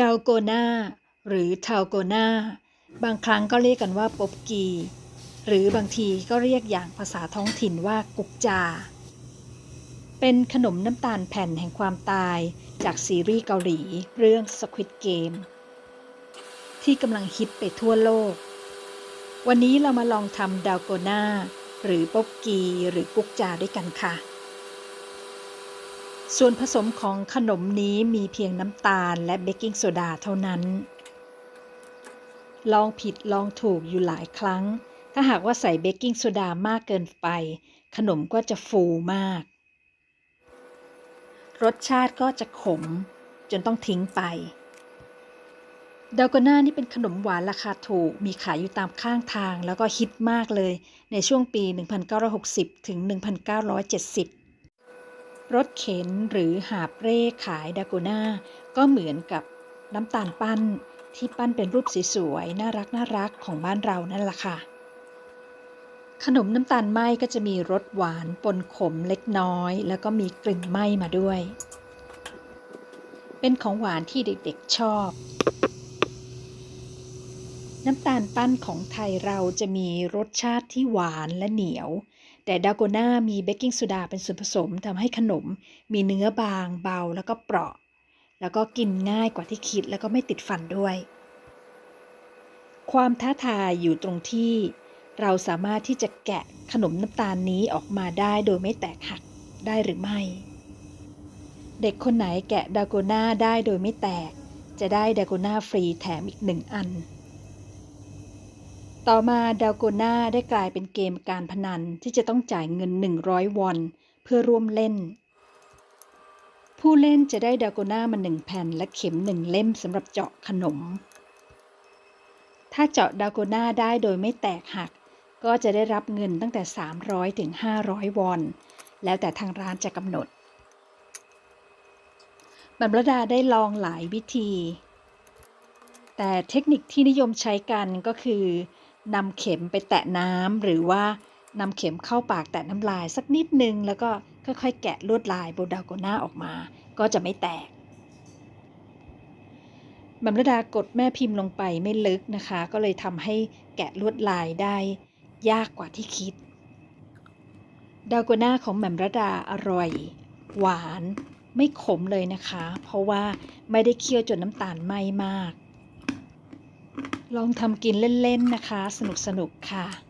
ดาวโกนาหรือทาวโกนาบางครั้งก็เรียกกันว่าป๊บกี หรือบางทีก็เรียกอย่างภาษาท้องถิ่นว่ากุกจา เป็นขนมน้ำตาลแผ่นแห่งความตายจากซีรีส์เกาหลีเรื่อง Squid Game ที่กำลังฮิตไปทั่วโลก วันนี้เรามาลองทำดาวโกนาหรือป๊บกีหรือกุกจาด้วยกันค่ะ ส่วนผสมของขนมนี้มีเพียงน้ำตาลและเบกกิ้งโซดาเท่านั้น ลองผิดลองถูกอยู่หลายครั้ง ถ้าหากว่าใส่เบกกิ้งโซดามากเกินไป ขนมก็จะฟูมาก รสชาติก็จะขม จนต้องทิ้งไปดากน่านี่เป็นขนมหวานราคาถูก มีขายอยู่ตามข้างทางแล้วก็ฮิตมากเลย ในช่วงปี 1960 ถึง 1970 รถเข็นหรือหาบเร่ขายดาโกน่าก็เหมือนกับน้ำตาลปั้นที่ปั้นเป็นรูปสวยๆน่ารักน่ารักของบ้านเรานั่นแหละค่ะ ขนมน้ำตาลไหมก็จะมีรสหวานปนขมเล็กน้อย แล้วก็มีกลิ่นไหมมาด้วย เป็นของหวานที่เด็กๆชอบ น้ำตาลปั้นของไทยเราจะมีรสชาติที่หวานและเหนียว แต่ดาโกน่ามีเบกกิ้งโซดาเป็นส่วนผสมทำให้ขนม มีเนื้อบางเบาแล้วก็เปราะ แล้วก็กินง่ายกว่าที่คิดแล้วก็ไม่ติดฟันด้วย ความท้าทายอยู่ตรงที่ เราสามารถที่จะแกะขนมน้ำตาลนี้ออกมาได้โดยไม่แตกหักได้หรือไม่ เด็กคนไหนแกะดาโกน่าได้โดยไม่แตก จะได้ดาโกน่าฟรีแถมอีกหนึ่งอัน ต่อมาดาโกนาได้กลายเป็นเกมการพนันที่จะต้องจ่ายเงิน 100 วอน เพื่อร่วมเล่น ผู้เล่นจะได้ดาโกนามาหนึ่งแผ่นและเข็มหนึ่งเล่มสำหรับเจาะขนม ถ้าเจาะดาโกนาได้โดยไม่แตกหัก ก็จะได้รับเงินตั้งแต่ 300ถึง500 วอน แล้วแต่ทางร้านจะกำหนดบัมรดาได้ลองหลายวิธีแต่เทคนิคที่นิยมใช้กันก็คือ นำเข็มไปแตะน้ำหรือว่านำเข็มเข้าปากแตะน้ำลายสักนิดนึง แล้วก็ค่อยๆ แกะลวดลายบนดาโกน่าออกมา ก็จะไม่แตกบัมรดากดแม่พิมพ์ลงไปไม่ลึกนะคะ ก็เลยทำให้แกะลวดลายได้ยากกว่าที่คิด ดาโกน่าของแหม่มรดาอร่อย หวานไม่ขมเลยนะคะ เพราะว่าไม่ได้เคี่ยวจนน้ำตาลไหม้มาก ลองทำกินเล่นๆนะคะ สนุกๆค่ะ